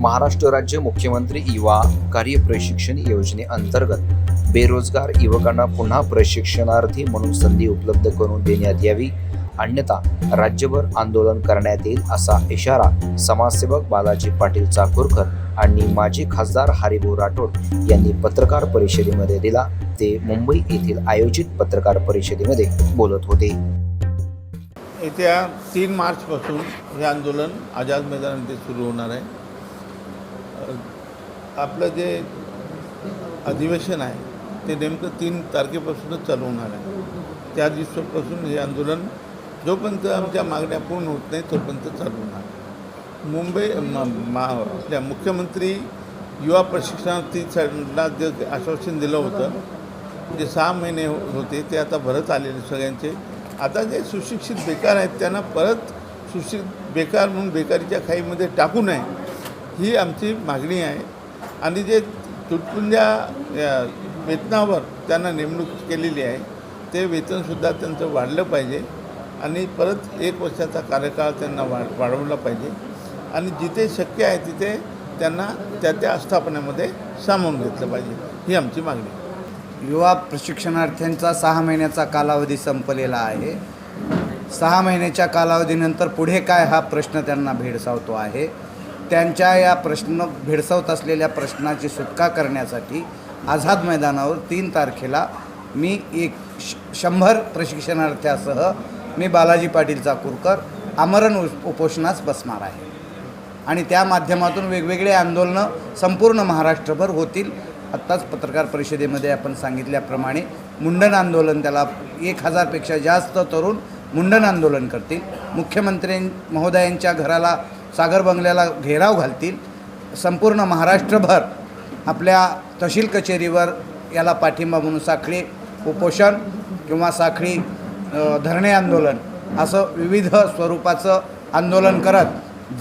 महाराष्ट्र राज्य मुख्यमंत्री युवा कार्य प्रशिक्षण योजनेअंतर्गत बेरोजगार युवकांना पुन्हा प्रशिक्षणार्थी म्हणून संधी उपलब्ध करून देण्यात यावी. अन्यथा राज्यभर आंदोलन करण्यात येईल असा इशारा समाजसेवक बालाजी पाटील चाकूरकर आणि माजी खासदार हरिभाऊ राठोड यांनी पत्रकार परिषदेमध्ये दिला. ते मुंबई येथील आयोजित पत्रकार परिषदेमध्ये बोलत होते. येत्या तीन मार्चपासून हे आंदोलन आझाद मैदानामध्ये सुरू होणार आहे. आपलं जे अधिवेशन आहे ते नेमकं तीन तारखेपासूनच चालू होणार आहे. त्या दिवसापासून हे आंदोलन जोपर्यंत आमच्या मागण्या पूर्ण होत नाही तोपर्यंत चालू होणार मुंबई म- मा आपल्या मुख्यमंत्री युवा प्रशिक्षणार्थीला जे आश्वासन दिलं होतं जे सहा महिने हो- होते ते आता भरत आलेले सगळ्यांचे. आता जे सुशिक्षित बेकार आहेत त्यांना परत सुशिक्षित बेकार म्हणून बेकारीच्या खाईमध्ये टाकू नये ही आमची मागणी आहे. आणि जे तुटपुंज्या वेतनावर त्यांना नेमणूक केलेली आहे ते वेतनसुद्धा त्यांचं वाढलं पाहिजे आणि परत एक वर्षाचा कार्यकाळ त्यांना वाढ वाढवला पाहिजे. आणि जिथे शक्य आहे तिथे त्यांना त्या त्या आस्थापनेमध्ये सामावून घेतलं पाहिजे ही आमची मागणी आहे. युवा प्रशिक्षणार्थ्यांचा सहा महिन्याचा कालावधी संपलेला आहे. सहा महिन्याच्या कालावधीनंतर पुढे काय हा प्रश्न त्यांना भेडसावतो आहे? त्यांच्या या प्रश्न भेडसावत असलेल्या प्रश्नाची सुटका करण्यासाठी आझाद मैदानावर तीन तारखेला मी एक श शंभर प्रशिक्षणार्थ्यासह मी बालाजी पाटील चाकूरकर आमरण उप- उपोषणास बसणार आहे. आणि त्या माध्यमातून वेगवेगळे आंदोलनं संपूर्ण महाराष्ट्रभर होतील. आत्ताच पत्रकार परिषदेमध्ये आपण सांगितल्याप्रमाणे मुंडन आंदोलन त्याला एक हजारपेक्षा जास्त तरुण मुंडन आंदोलन करतील. मुख्यमंत्री महोदयांच्या घराला सागर बंगल्याला घेराव घालतील. संपूर्ण महाराष्ट्रभर आपल्या तहसील कचेरीवर याला पाठिंबा म्हणून साखळी उपोषण किंवा साखळी धरणे आंदोलन असं विविध स्वरूपाचं आंदोलन करत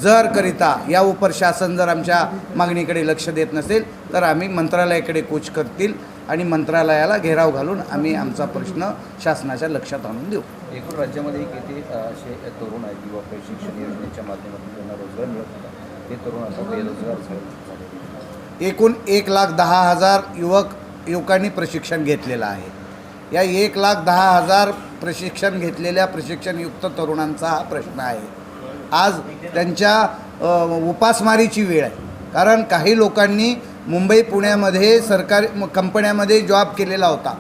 जर करिता या उपर शासन जर आमच्या मागणीकडे लक्ष देत नसेल तर आम्ही मंत्रालयाकडे कूच करतील. आणि मंत्रालयाला घेराव घालून आम्ही आमचा प्रश्न शासनाच्या लक्षात आणून देऊ. एकूण राज्यामध्ये किती असे तरुण आहेत युवा प्रशिक्षण योजनेच्या माध्यमातून त्यांना रोजगार मिळत होता? ते तरुण आता बेरोजगार एकूण एक लाख दहा हजार युवक युवकांनी प्रशिक्षण घेतलेलं आहे. या एक लाख दहा हजार प्रशिक्षण घेतलेल्या प्रशिक्षणयुक्त तरुणांचा हा प्रश्न आहे. आज त्यांच्या उपासमारीची वेळ आहे. कारण काही लोकांनी मुंबई पुण्यामध्ये सरकारी म- कंपन्यामध्ये जॉब केलेला होता.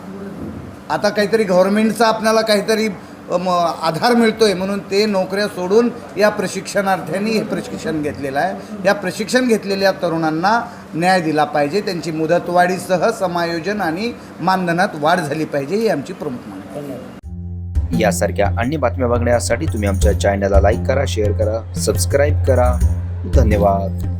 आता काहीतरी गव्हर्नमेंटचा आपल्याला काहीतरी म, आधार मिळतो आहे म्हणून ते नोकऱ्या सोडून या प्रशिक्षणार्थ्यांनी हे प्रशिक्षण घेतलेलं आहे. या प्रशिक्षण घेतलेल्या तरुणांना न्याय दिला पाहिजे. त्यांची मुदतवाढीसह समायोजन आणि मानधनात वाढ झाली पाहिजे ही आमची प्रमुख मागणी आहे. यासारख्या अन्य बातम्या बघण्यासाठी तुम्ही आमच्या चॅनलला लाईक करा शेअर करा सबस्क्राईब करा. धन्यवाद.